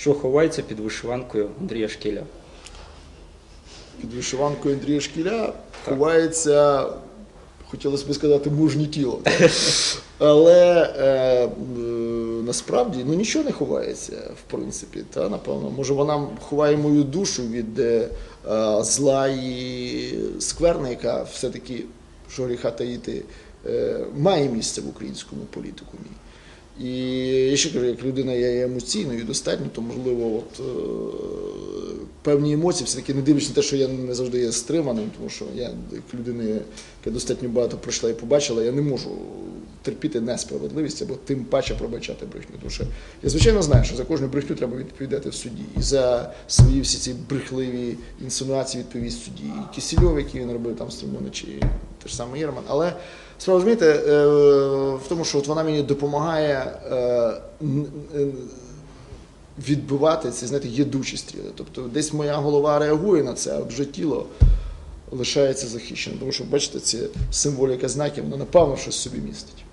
що ховається під вишиванкою Андрія Шкіля. Під вишиванкою Андрія Шкіля ховається, хотілося б сказати, мужнє тіло. Але е, е, насправді ну, нічого не ховається, в принципі. Та, напевно. Може, вона ховає мою душу від е, е, зла і скверни, яка все-таки, що гріха таїти, е, має місце в українському політикумі. І я ще кажу, як людина я є емоційною достатньо, то можливо, от, е, певні емоції, все-таки не дивлячись на те, що я не завжди є стриманим, тому що я, як людина, яка достатньо багато пройшла і побачила, я не можу терпіти несправедливість або тим паче пробачати брехню. Тому що я звичайно знаю, що за кожну брехню треба відповідати в суді. І за свої всі ці брехливі інсинуації відповість судді. І Кисельов, який він робив там Стримони, чи те ж саме Єрман. Але справа розумієте, е, в тому, що от вона мені допомагає. е, н- відбивати ці, знаєте, єдучі стріли. Тобто десь моя голова реагує на це, а вже тіло лишається захищеним. Тому що, бачите, ці символіка знаків, вона напевно щось собі містить.